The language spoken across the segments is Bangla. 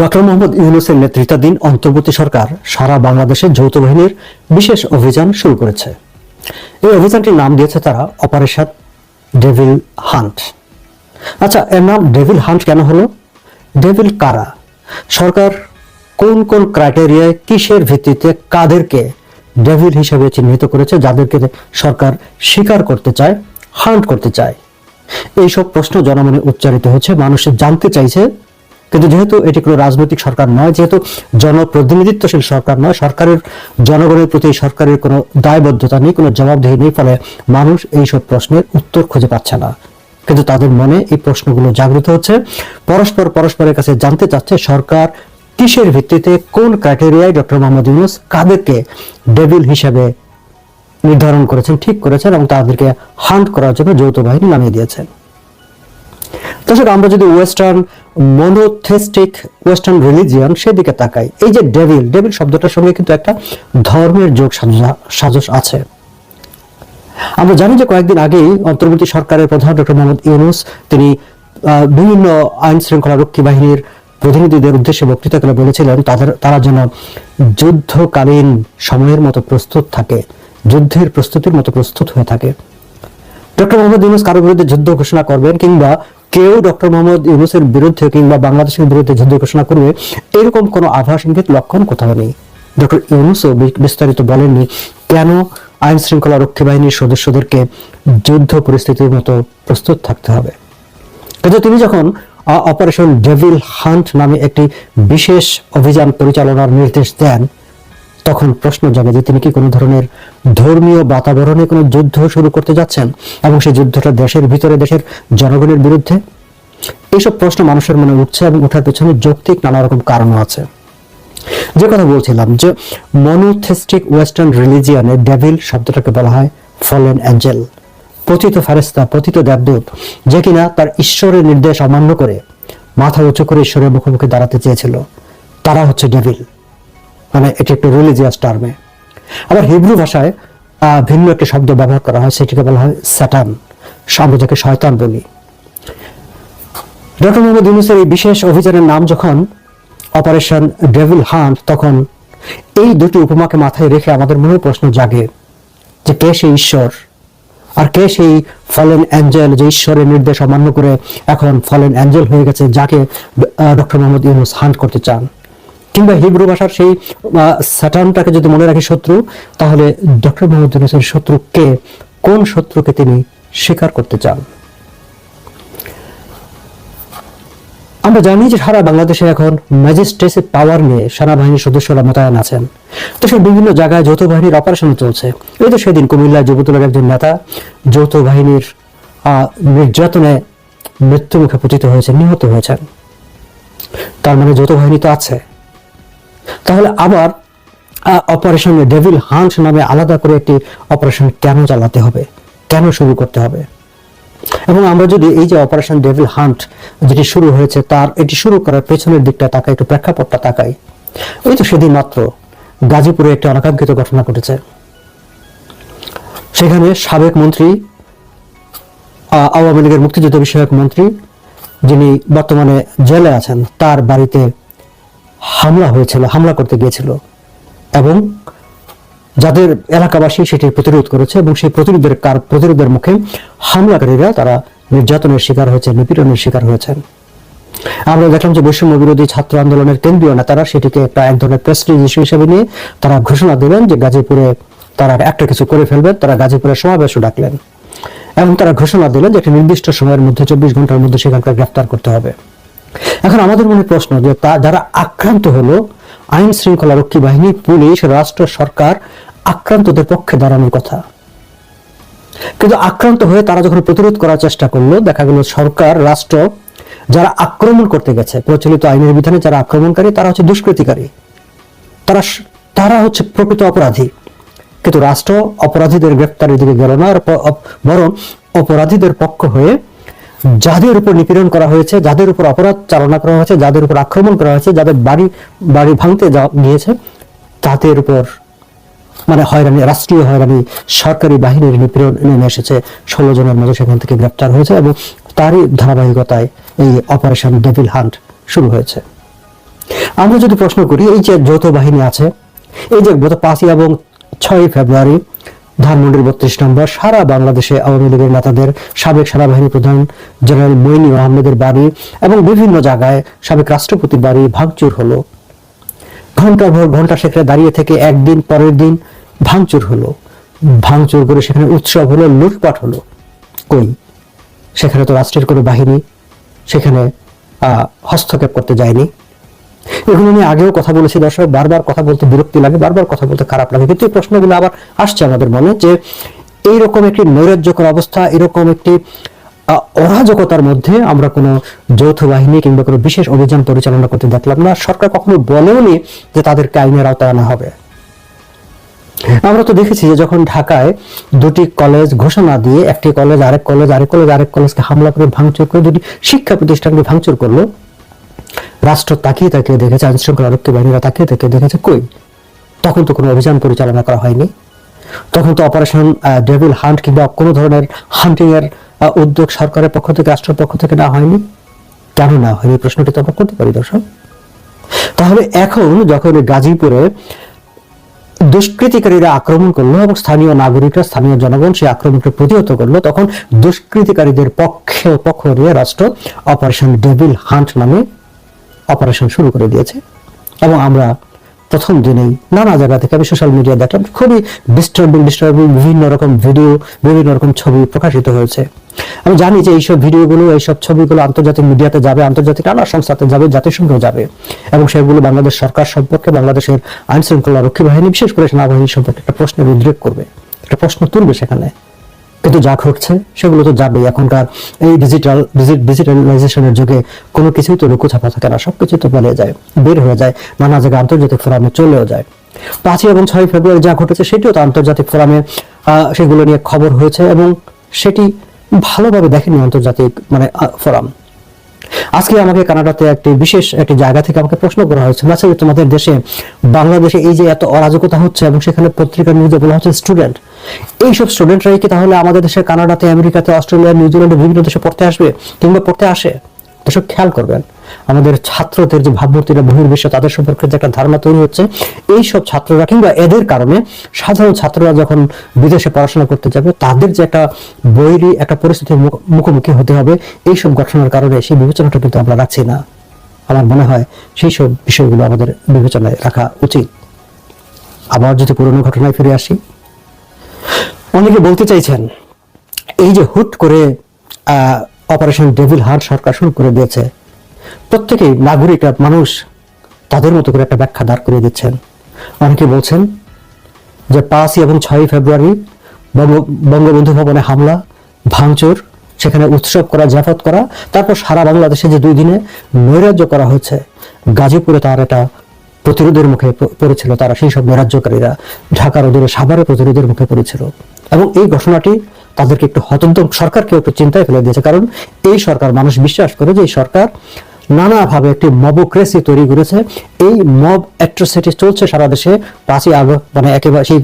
ডক্টর মোহাম্মদ ইউনুসের নেতৃত্বাধীন অন্তর্বর্তী সরকার সারা বাংলাদেশে যৌথ বাহিনীর বিশেষ অভিযান শুরু করেছে। এই অভিযানটির নাম দিয়েছে তারা অপারেশন ডেভিল হান্ট। আচ্ছা এর নাম ডেভিল হান্ট কেন হলো? ডেভিল কারা? সরকার কোন কোন ক্রাইটেরিয়ায় কিসের ভিত্তিতে কাদেরকে ডেভিল হিসেবে চিহ্নিত করেছে, যাদেরকে সরকার স্বীকার করতে চায়, হান্ট করতে চায়? এইসব প্রশ্ন জনমনে উচ্চারিত হচ্ছে মানুষ জানতে চাইছে কিন্তু যেহেতু এটি কোনো রাজনৈতিক সরকার নয়, যেহেতু জনপ্রতিনিধিত্বশীল সরকার নয়, সরকারের, জনগণের প্রতি সরকারের কোনো দায়বদ্ধতা নেই, কোনো জবাবদিহি নেই, ফলে মানুষ এইসব প্রশ্নের উত্তর খুঁজে পাচ্ছে না। কিন্তু তাদের মনে এই প্রশ্নগুলো জাগ্রত হচ্ছে। পরস্পর পরস্পরের কাছে জানতে চাচ্ছে সরকার কিসের ভিত্তিতে কোন ক্রাইটেরিয়ায় ডক্টর মোহাম্মদ ইউনুস কাদেরকে ডেভিল হিসেবে নির্ধারণ করেছেন, ঠিক করেছেন এবং তাদেরকে হান্ট করার জন্য যৌথ বাহিনী নামিয়ে দিয়েছেন দর্শক, আমরা যদি ওয়েস্টার্ন মনোথেস্টিক ওয়েস্টার্ন রিলিজিয়ন সেদিকে তাকাই, এই যে ডেভিল ডেভিল শব্দটার সঙ্গে কিন্তু একটা ধর্মের যোগ সাজস আছে। আমরা জানি যে কয়েকদিন আগেই অন্তর্বর্তী সরকারের প্রধান ডক্টর মোহাম্মদ ইউনুস, তিনি বিভিন্ন আইন শৃঙ্খলা রক্ষী বাহিনীর প্রতিনিধিদের উদ্দেশ্যে বক্তৃতা করে বলেছিলেন, তাদের, তারা যেন যুদ্ধকালীন সময়ের মতো প্রস্তুত থাকে, যুদ্ধের প্রস্তুতির মতো প্রস্তুত হয়ে থাকে। ডক্টর মোহাম্মদ ইউনুস কারোর বিরুদ্ধে যুদ্ধ ঘোষণা করবেন কিংবা কেউ ডক্টর মোহাম্মদ ইউনুসের বিরুদ্ধে কিংবা বাংলাদেশের বিরুদ্ধে যুদ্ধ ঘোষণা করবে, এরকম কোনো আভাস ইঙ্গিত লক্ষণ কোথাও নেই। ডক্টর ইউনুসও বিস্তারিত বলেননি কেন আইন শৃঙ্খলা রক্ষী বাহিনীর সদস্যদেরকে যুদ্ধ পরিস্থিতির মতো প্রস্তুত থাকতে হবে। কিন্তু তিনি যখন অপারেশন ডেভিল হান্ট নামে একটি বিশেষ অভিযান পরিচালনার নির্দেশ দেন তখন প্রশ্ন জাগে যে তিনি কি কোনো ধরনের ধর্মীয় বাতাবরণে কোনো যুদ্ধ শুরু করতে যাচ্ছেন এবং সেই যুদ্ধটা দেশের ভিতরে দেশের জনগণের বিরুদ্ধে? এইসব প্রশ্ন মানুষের মনে উঠছে এবং ওঠার পেছনে যৌক্তিক নানা রকম কারণও আছে। যে কথা বলছিলাম যে মনোথেস্টিক ওয়েস্টার্ন রিলিজিয়নে ডেভিল শব্দটাকে বলা হয় ফলেন অ্যাঞ্জেল পতিত ফারেস্তা পতিত দেবদূত, যে কিনা তার ঈশ্বরের নির্দেশ অমান্য করে মাথা উঁচু করে ঈশ্বরের মুখোমুখি দাঁড়াতে চেয়েছিল। তারা হচ্ছে ডেভিল মানে এটি একটু রিলিজিয়াস টার্মে আবার হিব্রু ভাষায় ভিন্ন একটি শব্দ ব্যবহার করা হয়, সেটিকে বলা হয় স্যাটান আমরা যাকে শয়তান বলি। ডক্টর মোহাম্মদ ইউনুসের এই বিশেষ অভিযানের নাম যখন অপারেশন ডেভিল হান্ট, তখন এই দুটি উপমাকে মাথায় রেখে আমাদের মনে প্রশ্ন জাগে যে কে সেই ঈশ্বর? আর কে সেই ফলেন অ্যাঞ্জেল যে ঈশ্বরের নির্দেশ অমান্য করে এখন ফলেন অ্যাঞ্জেল হয়ে গেছে, যাকে ডক্টর মোহাম্মদ ইউনুস হান্ট করতে চান? কিংবা হিব্রু ভাষার সেই স্যাটানটাকে যদি মনে রাখি শত্রু, তাহলে ডক্টর মোহাম্মদ ইউনুসের শত্রু কে কোন শত্রুকে তিনি স্বীকার করতে চান? আমরা জানি যে সারা বাংলাদেশে এখন ম্যাজিস্ট্রেসি পাওয়ার নিয়ে সেনাবাহিনীর সদস্যরা মোতায়েন আছেন। তো সে বিভিন্ন জায়গায় যৌথ বাহিনীর অপারেশন চলছে। এই তো সেদিন কুমিল্লা যুবদলের একজন নেতা যৌথ বাহিনীর নির্যাতনে মৃত্যুমুখে পতিত হয়েছে, নিহত হয়েছেন। তার মানে যৌথ বাহিনী তো আছে। তাহলে আবার অপারেশন ডেভিল হান্ট নামে আলাদা করে একটি অপারেশন কেন চালাতে হবে? কেন শুরু করতে হবে? এবং আমরা যদি এই যে অপারেশন ডেভিল হান্ট যেটি শুরু হয়েছে, তার, এটি শুরু করার পেছনের দিকটা তাকাই, একটু প্রেক্ষাপটটা তাকাই। ওই তো সেদিন মাত্র গাজীপুরে একটি অনাকাঙ্ক্ষিত ঘটনা ঘটেছে। সেখানে সাবেক মন্ত্রী আওয়ামী লীগের মুক্তিযুদ্ধ বিষয়ক মন্ত্রী, যিনি বর্তমানে জেলে আছেন, তার বাড়িতে হামলা হয়েছিল, হামলা করতে গিয়েছিল এবং যাদের এলাকাবাসী সেটি প্রতিরোধ করেছে এবং সেই প্রতিরোধের কার, প্রতিরোধের মুখে হামলাকারীরা তারা নির্যাতনের শিকার হয়েছে নিপীড়নের শিকার হয়েছেন। আমরা দেখলাম যে বৈষম্য বিরোধী ছাত্র আন্দোলনের কেন্দ্রীয় নেতারা সেটিকে একটা এক ধরনের প্রেস্টিজ ইস্যু হিসেবে নিয়ে তারা ঘোষণা দিলেন যে গাজীপুরে তারা একটা কিছু করে ফেলবেন, তারা গাজীপুরে সমাবেশও ডাকলেন। এবং তারা ঘোষণা দিলেন যে একটা নির্দিষ্ট সময়ের মধ্যে, চব্বিশ ঘণ্টার মধ্যে সেখানকার গ্রেফতার করতে হবে। এখন আমাদের মনে প্রশ্ন যে তা যারা আক্রান্ত হলো, আইন শৃঙ্খলা রক্ষী বাহিনী, পুলিশ, রাষ্ট্র, সরকার আক্রান্তদের পক্ষে দাঁড়ানোর কথা। কিন্তু আক্রান্ত হয়ে তারা যখন প্রতিরোধ করার চেষ্টা করল, দেখা গেল সরকার, রাষ্ট্র যারা আক্রমণ করতে গেছে, প্রচলিত আইনের বিধানে যারা আক্রমণকারী, তারা হচ্ছে দুষ্কৃতিকারী। তারা তারা হচ্ছে প্রকৃত অপরাধী। কিন্তু রাষ্ট্র অপরাধীদের গ্রেফতারের দিকে গেল না বরং অপরাধীদের পক্ষ হয়ে যাদের উপর নিপীড়ন করা হয়েছে, যাদের উপর অপরাধ চালনা করা হয়েছে, যাদের উপর আক্রমণ করা হয়েছে, যাদের বাড়ি বাড়ি ভাঙতে গিয়েছে তাদের উপর মানে হয়রানি, রাষ্ট্রীয় হয়রানি, সরকারি বাহিনীর নিপীড়ন নেমে এসেছে। ষোলো জনের মতো সেখান থেকে গ্রেপ্তার হয়েছে এবং তারই ধারাবাহিকতায় এই অপারেশন ডেভিল হান্ট শুরু হয়েছে। আমরা যদি প্রশ্ন করি, এই যে যৌথ বাহিনী আছে, এই যে গত পাঁচই এবং ছয়ই ফেব্রুয়ারি ধানমন্ডির বত্রিশ নম্বর, সারা বাংলাদেশে আওয়ামী লীগের নেতাদের সাবেক সেনাবাহিনী প্রধান জেনারেল মইনি আহমেদের বাড়ি এবং বিভিন্ন জায়গায় সাবেক রাষ্ট্রপতির বাড়ি ভাঙচুর হলো। ঘণ্টা ভর ঘণ্টা সেখানে দাঁড়িয়ে থেকে একদিন পরের দিন ভাঙচুর হলো। ভাঙচুর করে সেখানে উৎসব হলো, লুটপাট হলো। কই? সেখানে তো রাষ্ট্রের কোনো বাহিনী, সেখানে হস্তক্ষেপ করতে যায়নি। এগুলো নিয়ে আগেও কথা বলেছি, দর্শক, বারবার কথা বলতে বিরক্তি লাগে, বারবার কথা বলতে খারাপ লাগে। কিন্তু এই প্রশ্নগুলো আবার আসছে আমাদের মনে যে, এইরকম একটি নৈরাজ্যকর অবস্থা, এরকম একটি অরাজকতার মধ্যে আমরা কোনো যৌথ বাহিনী কিংবা কোনো বিশেষ অভিযান পরিচালনা করতে দেখলাম না। সরকার কখনো বলেওনি যে তাদেরকে আইনের আওতায় আনা হবে। আমরা তো দেখেছি যে যখন ঢাকায় দুটি কলেজ ঘোষণা দিয়ে, একটি কলেজ, আরেক কলেজ আরেক কলেজ, আরেক কলেজকে হামলা করে ভাঙচুর করে দুটি শিক্ষা প্রতিষ্ঠানকে ভাঙচুর করল রাষ্ট্র তাকিয়ে তাকিয়ে দেখেছে আইন শৃঙ্খলা রক্ষী বাহিনীরা তাকিয়ে তাকিয়ে দেখেছে, কই? তখন তো কোনো অভিযান পরিচালনা করা হয়নি। তখন তো অপারেশন ডেভিল হান্ট কিংবা কোনো ধরনের হান্টিং এর উদ্যোগ সরকারের পক্ষ থেকে, রাষ্ট্রের পক্ষ থেকে না হয়নি। কেন না হয়নি? প্রশ্নটি তো আমরা করতে পারি, দর্শক। তাহলে এখন যখন গাজীপুরে দুষ্কৃতিকারীরা আক্রমণ করল এবং স্থানীয় নাগরিকরা, স্থানীয় জনগণ সেই আক্রমণকে প্রতিহত করল, তখন দুষ্কৃতিকারীদের পক্ষে, পক্ষ নিয়ে রাষ্ট্র অপারেশন ডেভিল হান্ট নামে অপারেশন শুরু করে দিয়েছে। এবং আমরা প্রথম দিনেই নানা জায়গা থেকে আমি সোশ্যাল মিডিয়া দেখলাম, খুবই ডিস্টার্বিং ডিস্টার্বিং বিভিন্ন রকম ভিডিও বিভিন্ন রকম ছবি প্রকাশিত হয়েছে। আমি জানি যে এইসব ভিডিওগুলো এইসব ছবিগুলো আন্তর্জাতিক মিডিয়াতে যাবে, আন্তর্জাতিক নানা সংস্থাতে যাবে, জাতিসংঘ যাবে। এবং সেগুলো বাংলাদেশ সরকার সম্পর্কে, বাংলাদেশের আইন শৃঙ্খলা রক্ষী বাহিনী, বিশেষ করে সেনাবাহিনী সম্পর্কে একটা প্রশ্নের উদ্রেক করবে। একটা প্রশ্ন তুলবে সেখানে। কিন্তু যা ঘটছে, সেগুলো তো যাবেই। এখনকার এই ডিজিটাল ডিজিটালাইজেশনের যুগে কোনো কিছুই তো লুকোছাপা থাকে না, সবকিছু তো পালিয়ে যায়, বের হয়ে যায়, নানা জায়গায় আন্তর্জাতিক ফোরামে চলেও যায়। পাঁচই এবং ছয় ফেব্রুয়ারি যা ঘটেছে, সেটিও তো আন্তর্জাতিক ফোরামে সেগুলো নিয়ে খবর হয়েছে এবং সেটি ভালোভাবে দেখেনি আন্তর্জাতিক মানে ফোরাম। আজকে আমাকে কানাডাতে একটি বিশেষ একটি জায়গা থেকে আমাকে প্রশ্ন করা হয়েছে আচ্ছা তোমাদের দেশে, বাংলাদেশে এই যে এত অরাজকতা হচ্ছে এবং সেখানে পত্রিকার নিউজে বলা হচ্ছে স্টুডেন্ট এইসব স্টুডেন্টরাই কি তাহলে আমাদের দেশে কানাডাতে, আমেরিকাতে, অস্ট্রেলিয়া, নিউজিল্যান্ডে বিভিন্ন দেশে পড়তে আসবে কিংবা পড়তে আসে? এসব খেয়াল করবেন। আমাদের ছাত্রদের যে ভাবমূর্তিরা বহির্বিশ্ব, তাদের সম্পর্কে যে একটা ধারণা তৈরি হচ্ছে এই সব ছাত্ররা কিংবা এদের কারণে সাধারণ ছাত্ররা যখন বিদেশে পড়াশোনা করতে যাবে, তাদের যে একটা বৈরী, একটা পরিস্থিতির মুখ- মুখোমুখি হতে হবে এই সব ঘটনার কারণে সেই বিবেচনাটা কিন্তু আমরা রাখছি না। আমার মনে হয় সেই সব বিষয়গুলো আমাদের বিবেচনায় রাখা উচিত। আবার যদি পুরনো ঘটনায় ফিরে আসি। অনেকে বলতে চাইছেন, এই যে হুট করে অপারেশন ডেভিল হার্ট সরকার শুরু করে দিয়েছে, প্রত্যেকেই নাগরিকরা মানুষ তাদের মতো করে একটা ব্যাখ্যা দাঁড় করিয়ে দিচ্ছেন। অনেকে বলছেন যে পাঁচই এবং ছয়ই ফেব্রুয়ারি বঙ্গ- বঙ্গবন্ধু ভবনে হামলা, ভাঙচুর, সেখানে উৎসব করা, জাফত করা, তারপর সারা বাংলাদেশে যে দুই দিনে নৈরাজ্য করা হয়েছে, গাজীপুরে তার একটা প্রতিরোধের মুখে পড়েছিল তারা, সেই সব নৈরাজ্যকারীরা ঢাকার অদূরে সাভারে প্রতিরোধের মুখে পড়েছিল। এবং এই ঘটনাটি তাদেরকে একটু হতন্ত সরকারকে একটু চিন্তায় ফেলে দিয়েছে। কারণ এই সরকার, মানুষ বিশ্বাস করে যে এই সরকার নানাভাবে একটি মবোক্রেসি তৈরি করেছে। এই মব অ্যাট্রোসিটি চলছে সারা দেশে। পাঁচই আগস্ট মানে একেবারে সেই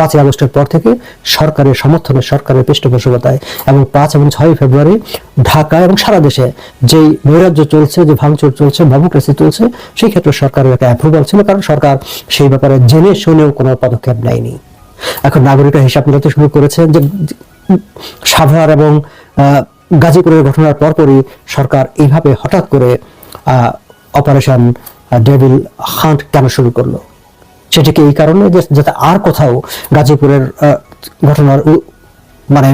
পাঁচই আগস্টের পর থেকে সরকারের সমর্থনে সরকারের পৃষ্ঠপোষকতায় এবং পাঁচ এবং ছয় ফেব্রুয়ারি ঢাকা এবং সারা দেশে যেই নৈরাজ্য চলছে, যে ভাঙচুর চলছে মবোক্রেসি চলছে, সেই ক্ষেত্রে সরকারের একটা অ্যাপ্রুভাল ছিল কারণ সরকার সেই ব্যাপারে জেনে শুনেও কোনো পদক্ষেপ নেয়নি। এখন নাগরিকরা হিসাব মিলাতে শুরু করেছে যে সাভার এবং গাজীপুরের ঘটনার পরপরই সরকার এইভাবে হঠাৎ করে অপারেশন ডেভিল হান্ট কেন শুরু করল? সেটি কি এই কারণে যাতে আর কোথাও গাজীপুরের ঘটনার মানে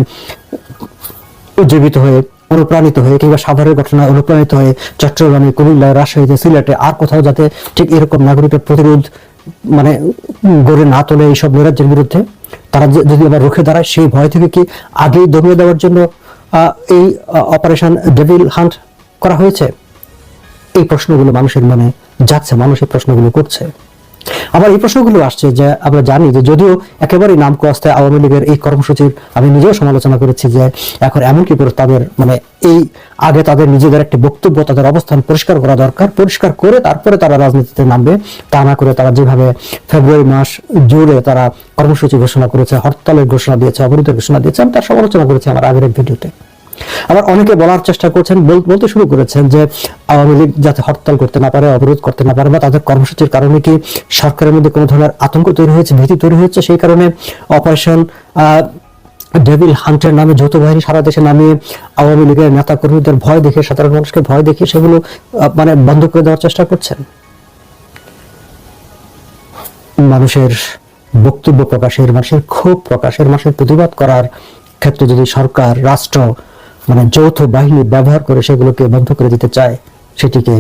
উজ্জীবিত হয়ে, অনুপ্রাণিত হয়ে কিংবা সাভারের ঘটনায় অনুপ্রাণিত হয়ে চট্টগ্রামে কুমিল্লায় রাজশাহীতে, সিলেটে আর কোথাও যাতে ঠিক এরকম নাগরিকের প্রতিরোধ মানে গড়ে না তোলে এইসব নৈরাজ্যের বিরুদ্ধে, তারা যদি আবার রুখে দাঁড়ায়, সেই ভয় থেকে কি আগেই দমিয়ে দেওয়ার জন্য এই অপারেশন ডেভিল হান্ট করা হয়েছে? এই প্রশ্নগুলো মানুষের মনে যাচ্ছে, মানুষ এই প্রশ্নগুলো করছে। আবার এই প্রশ্নগুলো আসছে যে আমরা জানি যে যদিও একেবারেই নাম কস্তায় আওয়ামী লীগের এই কর্মসূচির আমি নিজেও সমালোচনা করেছি যে এখন এমন কি করে তাদের মানে এই আগে তাদের নিজেদের একটি বক্তব্য, তাদের অবস্থান পরিষ্কার করা দরকার, পরিষ্কার করে তারপরে তারা রাজনীতিতে নামবে। তা না করে তারা যেভাবে ফেব্রুয়ারি মাস জুড়ে তারা কর্মসূচি ঘোষণা করেছে, হরতালের ঘোষণা দিয়েছে, অবরোধের ঘোষণা দিয়েছে, আমি তার সমালোচনা করেছি আমার আগের ভিডিওতে। আবার অনেকে বলার চেষ্টা করছেন বলতে শুরু করেছেন যে আওয়ামী লীগ যাতে হরতাল করতে না পারে, অবরোধ করতে না পারে বা তাদের কর্মসূচির কারণে কি সরকারের মধ্যে কোনো ধরনের আতঙ্ক তৈরি হয়েছে, ভীতি তৈরি হয়েছে? সেই কারণে অপারেশন ডেভিল হান্টের নামে যৌথ বাহিনী সারা দেশে নামিয়ে আওয়ামী লীগের নেতা কর্মীদের ভয় দেখে সাধারণ মানুষকে ভয় দেখিয়ে সেগুলো মানে বন্ধ করে দেওয়ার চেষ্টা করছেন। মানুষের বক্তব্য প্রকাশের, মানুষের ক্ষোভ প্রকাশের, মানুষের প্রতিবাদ করার ক্ষেত্রে যদি সরকার, রাষ্ট্র মানে যৌথ বাহিনী ব্যবহার করে সেগুলোকে বন্ধ করে দিতে চায় সেটিকে